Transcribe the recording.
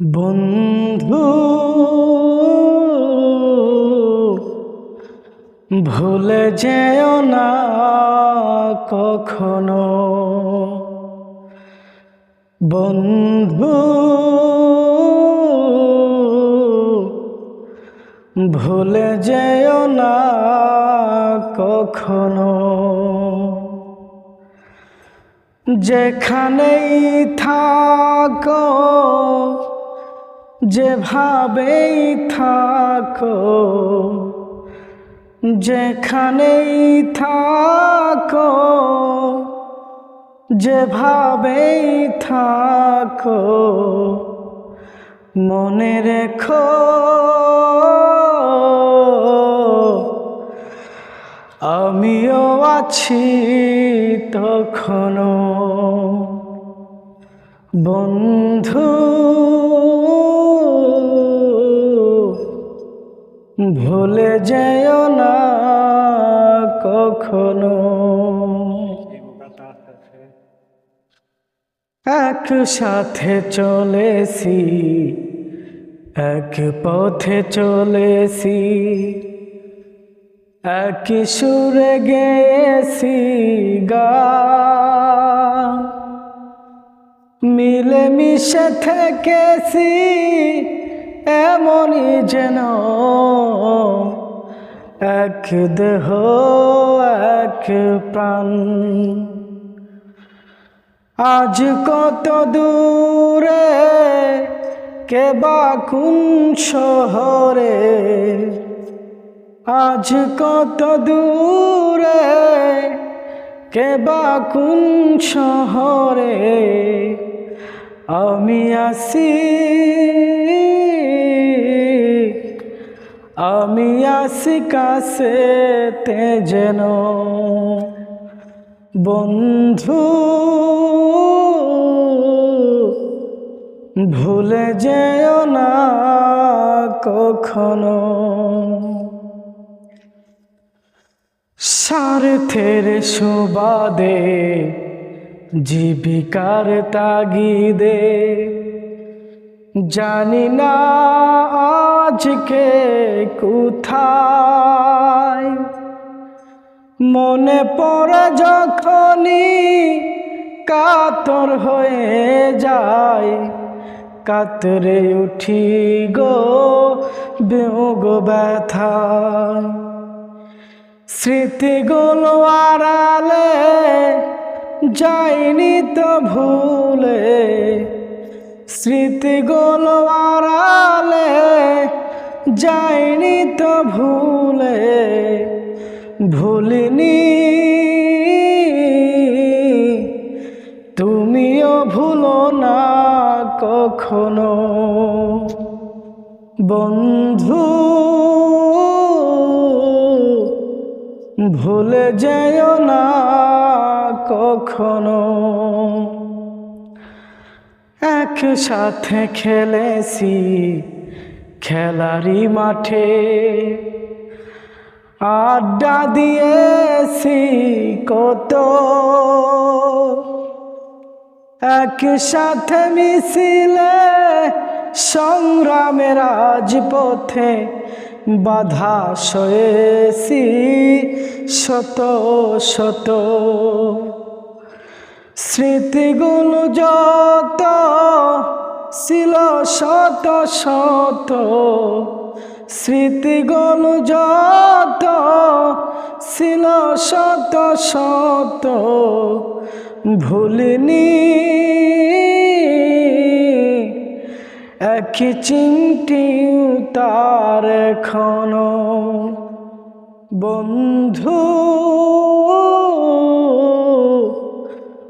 বন্ধু ভুলে যেও না কখনো। বন্ধু ভুলে যেও না কখনো। যেখানেই থাকো যেভাবেই থাকো যেখানেই থাকো যেভাবেই থাকো মনে রেখো। আমিও আছি তখনও। বন্ধু ভুলে যেও না কখনো। একসাথে চলেছি, এক পথে চলেছি এক সুরে গেছি গা। মিলে মিশে থেকেছি এমনই যেন এক দেহ, এক প্রাণ। আজ কত দূরে কে বা কোন শহরে? আজ কত দূরে কে বা কোন শহরে? আমি আসি আমি আসি কাছে তে যেন বন্ধু ভুলে যেও না কখনো। স্বার্থের সুবাদে, জীবিকার তাগিদে, জানি না আজকে কোথায়? মনে পড়ে যখনই কাতর হয়ে যায়। কাতরে উঠি গো বেগ ব্যথায়। স্মৃতিগুলো আড়ালে যাইনি তো ভুলে। স্মৃতিগুলো আড়ালে যাইনি তো ভুলে, ভুলিনি। তুমিও ভুলো না কখনো। বন্ধু, ভুলে যেও না কখনো। একসাথে খেলেছি খেলারি মাঠে। আড্ডা দিয়েছি কত। একসাথে মিছিলে সংগ্রামের রাজপথে বাধা সয়েছি শত শত। স্মৃতিগুলো যত ছিল শত শত স্মৃতিগুলো যত ছিল শত শত, ভুলিনি এক চিমটি তার এখনও। বন্ধু